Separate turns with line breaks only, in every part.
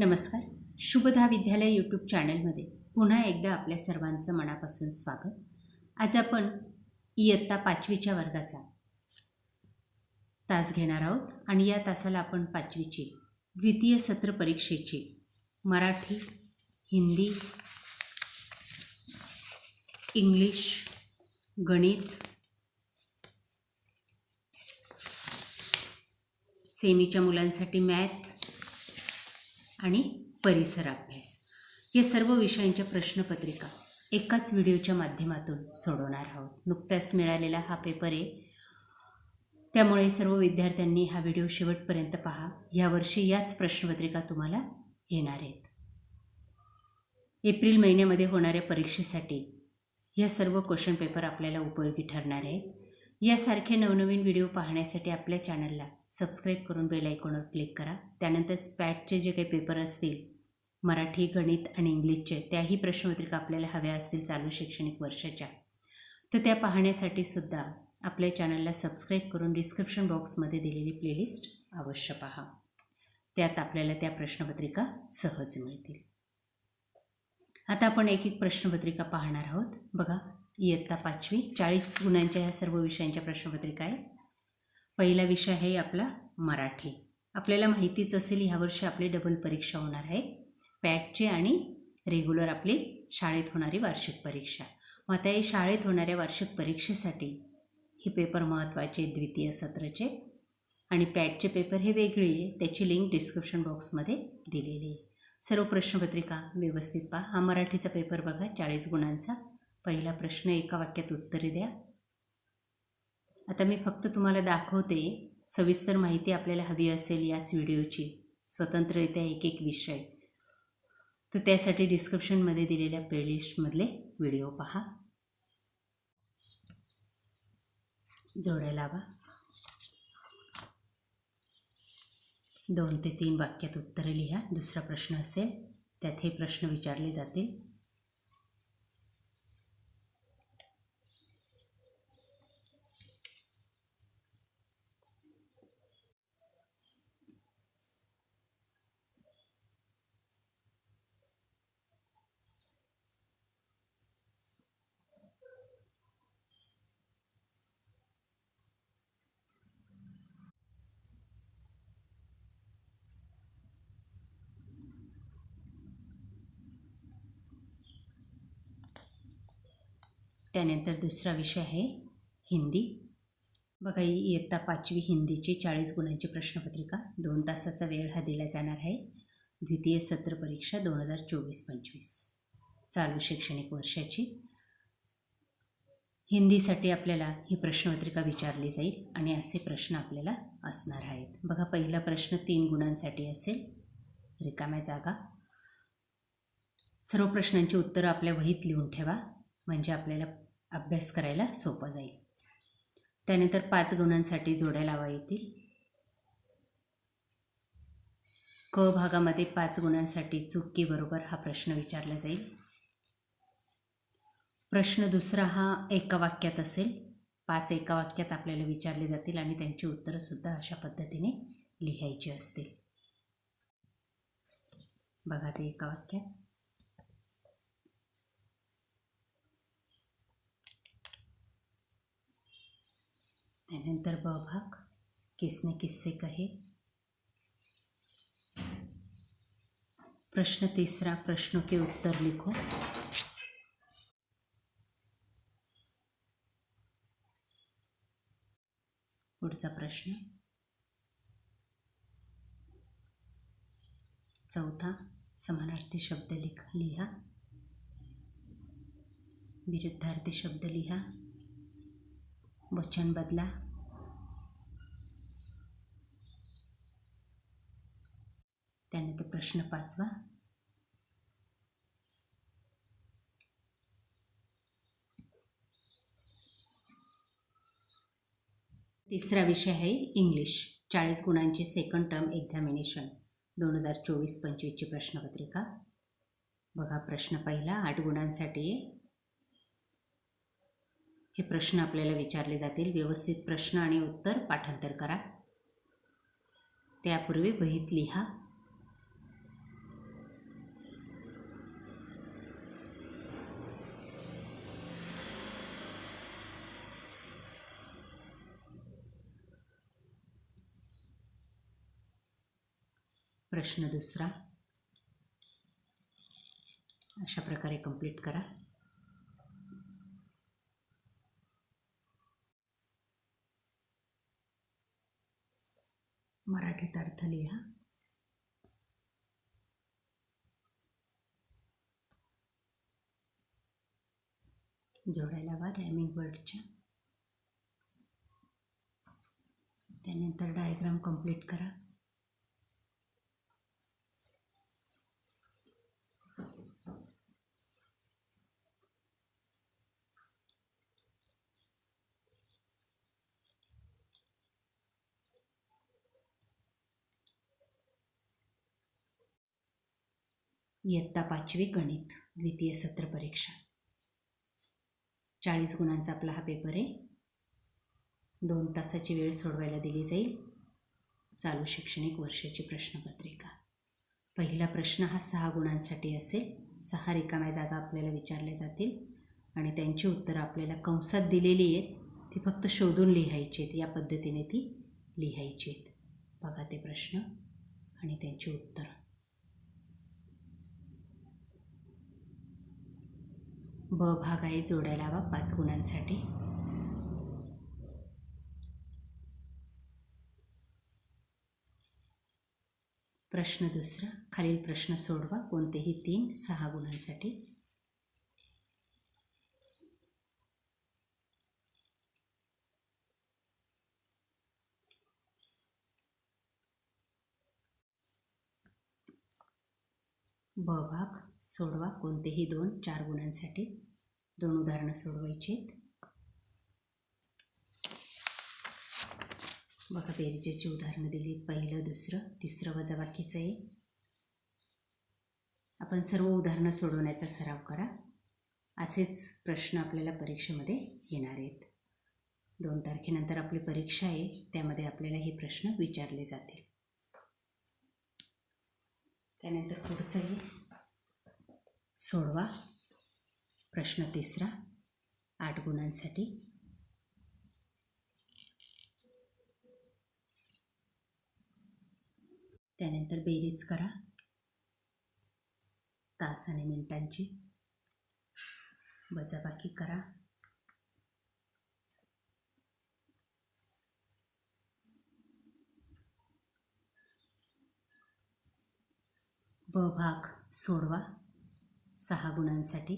नमस्कार. शुभदा विद्यालय यूट्यूब चॅनलमध्ये पुन्हा एकदा आपल्या सर्वांचं मनापासून स्वागत. आज आपण इयत्ता पाचवीच्या वर्गाचा तास घेणार आहोत आणि या तासाला आपण पाचवीची द्वितीय सत्र परीक्षेची मराठी हिंदी इंग्लिश गणित सेमीच्या मुलांसाठी मॅथ आणि परिसर अभ्यास या सर्व विषयांच्या प्रश्नपत्रिका एकाच व्हिडिओच्या माध्यमातून सोडवणार आहोत. नुकत्याच मिळालेला हा पेपर आहे. त्यामुळे सर्व विद्यार्थ्यांनी हा व्हिडिओ शेवटपर्यंत पहा. यावर्षी याच प्रश्नपत्रिका तुम्हाला येणार आहेत. एप्रिल महिन्यामध्ये होणाऱ्या परीक्षेसाठी या सर्व क्वेश्चन पेपर आपल्याला उपयोगी ठरणार आहेत. यासारखे नवनवीन व्हिडिओ पाहण्यासाठी आपल्या चॅनलला सबस्क्राईब करून बेल आयकॉनवर क्लिक करा. त्यानंतर स्पॅटचे जे काही पेपर असतील मराठी गणित आणि इंग्लिशचे त्याही प्रश्नपत्रिका आपल्याला हव्या असतील चालू शैक्षणिक वर्षाच्या. तर त्या पाहण्यासाठी सुद्धा आपल्या चॅनलला सबस्क्राईब करून डिस्क्रिप्शन बॉक्समध्ये दिलेली प्लेलिस्ट अवश्य पहा. त्यात आपल्याला त्या प्रश्नपत्रिका सहज मिळतील. आता आपण एक एक प्रश्नपत्रिका पाहणार आहोत. बघा इयत्ता पाचवी चाळीस गुणांच्या ह्या सर्व विषयांच्या प्रश्नपत्रिका आहेत. पहिला विषय आहे आपला मराठी. आपल्याला माहितीच असेल ह्यावर्षी आपली डबल परीक्षा होणार आहे. पॅटची आणि रेग्युलर आपली शाळेत होणारी वार्षिक परीक्षा. मग आता या शाळेत होणाऱ्या वार्षिक परीक्षेसाठी हे पेपर महत्त्वाचे द्वितीय सत्राचे आणि पॅटचे पेपर हे वेगळे आहे. त्याची लिंक डिस्क्रिप्शन बॉक्समध्ये दिलेली आहे. सर्व प्रश्नपत्रिका व्यवस्थित पहा. हा मराठीचा पेपर बघा. चाळीस गुणांचा. पहिला प्रश्न एका वाक्यात उत्तरे द्या. आता मी फक्त तुम्हाला दाखवते सविस्तर माहिती आपल्याला हवी असेल याच व्हिडिओची. स्वतंत्ररित्या एक एक विषय. तर त्यासाठी डिस्क्रिप्शनमध्ये दिलेल्या प्लेलिस्टमधले व्हिडिओ पहा. जोड्या लावा. दोन ते तीन वाक्यात उत्तरे लिहा. दुसरा प्रश्न असेल त्यात हे प्रश्न विचारले जातील. त्यानंतर दुसरा विषय आहे हिंदी. बघा इयत्ता पाचवी हिंदीची चाळीस गुणांची प्रश्नपत्रिका दोन तासाचा वेळ हा दिला जाणार आहे. द्वितीय सत्र परीक्षा दोन हजार चोवीस पंचवीस. चालू शैक्षणिक वर्षाची. हिंदीसाठी आपल्याला ही प्रश्नपत्रिका विचारली जाईल आणि असे प्रश्न आपल्याला असणार आहेत. बघा पहिला प्रश्न तीन गुणांसाठी असेल. रिकाम्या जागा. सर्व प्रश्नांची उत्तरं आपल्या वहीत लिहून ठेवा. म्हणजे आपल्याला अभ्यास करायला सोपं जाईल. त्यानंतर पाच गुणांसाठी जोड्या लावा येतील. क भागामध्ये पाच गुणांसाठी चुकी बरोबर हा प्रश्न विचारला जाईल. प्रश्न दुसरा हा एका वाक्यात असेल. पाच एका वाक्यात आपल्याला विचारले जातील आणि त्यांची उत्तरंसुद्धा अशा पद्धतीने लिहायची असतील. बघा ते एका वाक्यात. त्यानंतर ब भाग किसने किस्से कहे? प्रश्न तिसरा प्रश्नों के उत्तर लिखो. पुढचा प्रश्न. चौथा समानार्थी शब्द लिख लिहा. विरुद्धार्थी शब्द लिहा. वचन बदला. त्यानंतर प्रश्न पाचवा. तिसरा विषय आहे इंग्लिश. चाळीस गुणांची सेकंड टर्म एक्झामिनेशन दोन हजार चोवीस पंचवीसची प्रश्नपत्रिका. बघा प्रश्न पहिला आठ गुणांसाठी आहे हे प्रश्न आपल्याला विचारले जातील. व्यवस्थित प्रश्न आणि उत्तर पाठांतर करा. त्यापूर्वी वहीत लिहा. प्रश्न दुसरा. अशा प्रकारे कंप्लीट करा. मराठीत अर्थ लिहा. जोड्या लावा रॅमिंग वर्डच्या त्यानंतर डायग्राम कंप्लीट करा. इयत्ता पाचवी गणित द्वितीय सत्र परीक्षा. चाळीस गुणांचा आपला हा पेपर आहे. दोन तासाची वेळ सोडवायला दिली जाईल. चालू शैक्षणिक वर्षाची प्रश्नपत्रिका. पहिला प्रश्न हा सहा गुणांसाठी असेल. सहा रिकाम्या जागा आपल्याला विचारल्या जातील आणि त्यांची उत्तरं आपल्याला कंसात दिलेली आहेत. ती फक्त शोधून लिहायची आहेत. या पद्धतीने ती लिहायची आहेत. बघा ते प्रश्न आणि त्यांची उत्तरं. ब भाग आहे जोड्या लावा पाच गुणांसाठी. प्रश्न दुसरा खालील प्रश्न सोडवा कोणतेही तीन सहा गुणांसाठी. ब भाग सोडवा. कोणतेही दोन चार गुणांसाठी दोन उदाहरणं सोडवायची आहेत. बघा बेरजेची उदाहरणं दिली आहेत. पहिलं दुसरं तिसरं वजाबाकीचं आहे. आपण सर्व उदाहरणं सोडवण्याचा सराव करा. असेच प्रश्न आपल्याला परीक्षेमध्ये येणार आहेत. दोन तारखेनंतर आपली परीक्षा आहे त्यामध्ये आपल्याला हे प्रश्न विचारले जातील. त्यानंतर पुढचं आहे. सोडवा. प्रश्न तिसरा आठ गुणांसाठी. त्यानंतर बेरीज करा. तास आणि मिनिटांची. वजाबाकी करा. ब भाग सोडवा. सहा गुणांसाठी.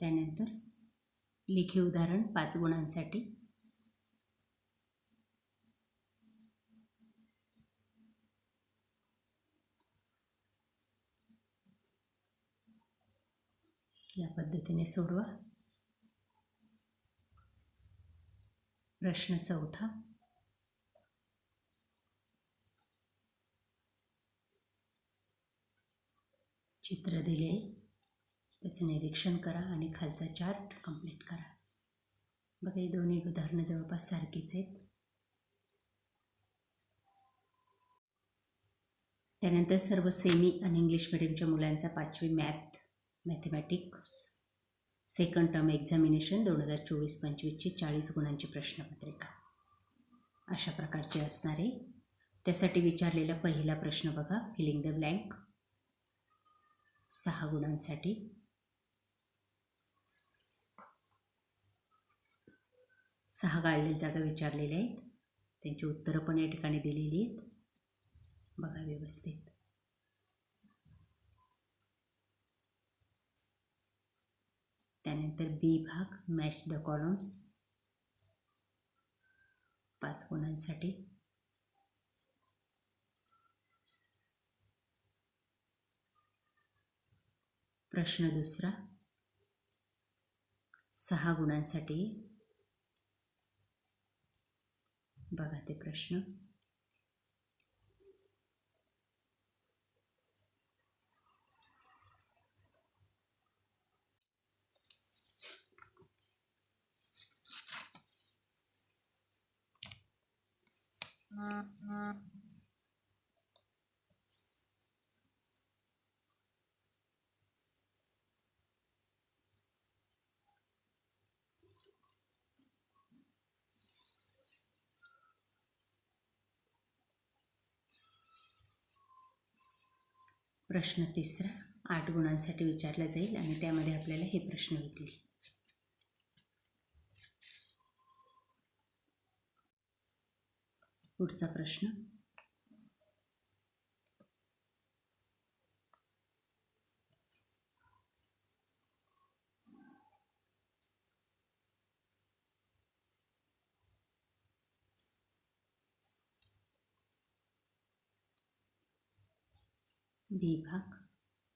त्यानंतर लेखी उदाहरण पाच गुणांसाठी या पद्धतीने सोडवा. प्रश्न चौथा. चित्र दिले. त्याचं निरीक्षण करा आणि खालचा चार्ट कंप्लीट करा. बघा ही दोन्ही उदाहरणं जवळपास सारखीच आहेत. त्यानंतर सर्व सेमी आणि इंग्लिश मिडियमच्या मुलांचा पाचवी math mathematics. Second term examination दोन हजार चोवीस पंचवीसची चाळीस गुणांची प्रश्नपत्रिका. अशा प्रकारची असणार. आहे त्यासाठी विचारलेला पहिला प्रश्न बघा. फिलिंग द ब्लँक सहा गुणांसाठी. सहा गाळलेल्या जागा विचारलेल्या आहेत. त्यांची उत्तरं पण या ठिकाणी दिलेली आहेत. बघा व्यवस्थित. त्यानंतर बी भाग मॅच द कॉलम्स. पाच गुणांसाठी. प्रश्न दुसरा. सहा गुणांसाठी. बघा ते प्रश्न. प्रश्न तिसरा आठ गुणांसाठी विचारला जाईल आणि त्यामध्ये आपल्याला हे प्रश्न येतील. पुढचा प्रश्न. विभाग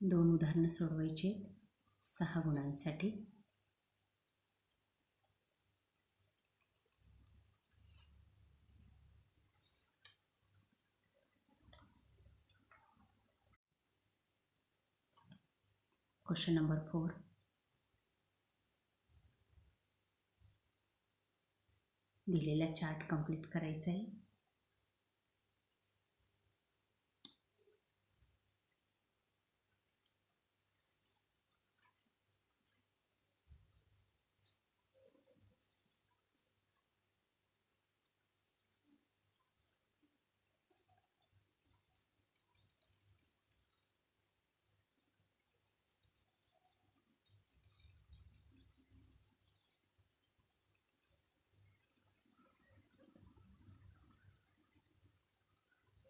दोन उदाहरणं सोडवायची आहेत. सहा गुणांसाठी. Question number four. दिलेला चार्ट कंप्लीट करायचा आहे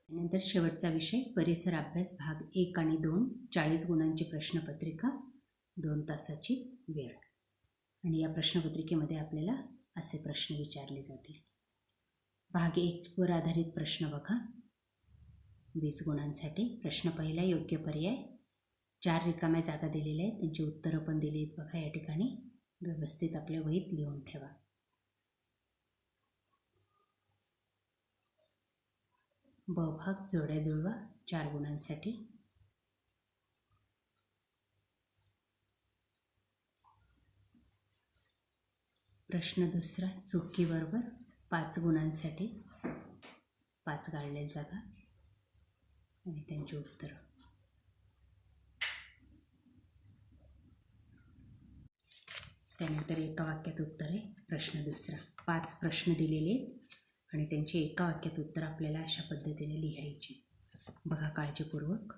त्यानंतर शेवटचा विषय परिसर अभ्यास भाग एक आणि दोन चाळीस गुणांची प्रश्नपत्रिका दोन तासाची वेळ. आणि या प्रश्नपत्रिकेमध्ये आपल्याला असे प्रश्न विचारले जातील. भाग एकवर आधारित प्रश्न बघा. वीस गुणांसाठी प्रश्न पहिला योग्य पर्याय. चार रिकाम्या जागा दिलेल्या आहेत त्यांची उत्तरं पण दिली आहेत बघा या ठिकाणी. व्यवस्थित आपल्या वहीत लिहून ठेवा. ब भाग जोड्या जुळवा चार गुणांसाठी. प्रश्न दुसरा चुकीबरोबर पाच गुणांसाठी. पाच गाळलेल्या जागा. आणि त्यांची उत्तरं. त्यानंतर एका वाक्यात उत्तर आहे. प्रश्न दुसरा पाच प्रश्न दिलेले आहेत. आणि त्यांची एका वाक्यात उत्तर आपल्याला अशा पद्धतीने लिहायची. बघा काळजीपूर्वक.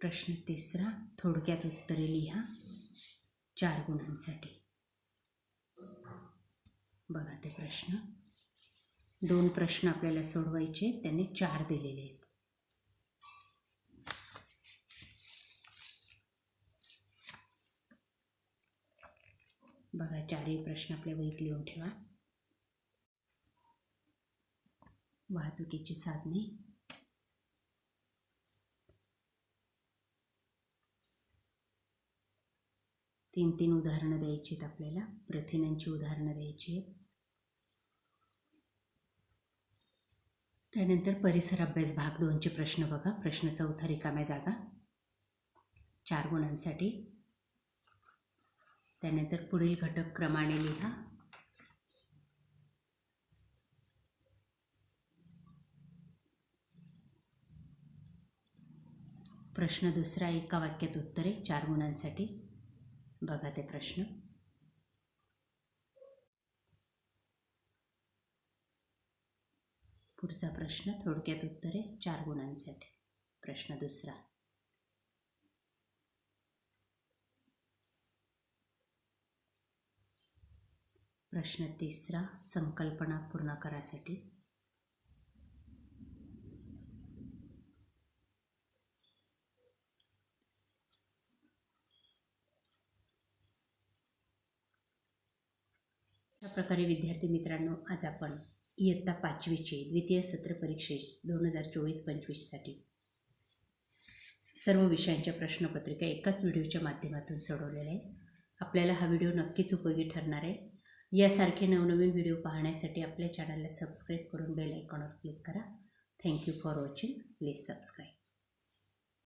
प्रश्न तिसरा थोडक्यात उत्तरे लिहा. चार गुणांसाठी. बघा ते प्रश्न. दोन प्रश्न आपल्याला सोडवायचे त्यांनी चार दिलेले आहेत. बघा चारही प्रश्न आपल्या वहीत लिहून ठेवा. वाहतुकीची साधने. तीन तीन उदाहरणं द्यायची आहेत आपल्याला. प्रथिनांची उदाहरणं द्यायची आहेत. त्यानंतर परिसर अभ्यास भाग दोनचे प्रश्न बघा. प्रश्न चौथा रिकाम्या जागा. चार गुणांसाठी. त्यानंतर पुढील घटक क्रमाने लिहा. प्रश्न दुसरा एका वाक्यात उत्तरे चार गुणांसाठी. बघा ते प्रश्न. पुढचा प्रश्न थोडक्यात उत्तरे चार गुणांसाठी. प्रश्न दुसरा. प्रश्न तिसरा संकल्पना पूर्ण करायसाठी प्रकारे विद्यार्थी मित्रांनो आज आपण इयत्ता पाचवीचे द्वितीय सत्र परीक्षे दोन हजार चोवीस पंचवीससाठी सर्व विषयांच्या प्रश्नपत्रिका एकाच व्हिडिओच्या माध्यमातून सोडवलेल्या आहेत. आपल्याला हा व्हिडिओ नक्कीच उपयोगी ठरणार आहे. यासारखे नवनवीन व्हिडिओ पाहण्यासाठी आपल्या चॅनलला सबस्क्राईब करून बेल आयकॉनवर क्लिक करा. Thank you for watching please subscribe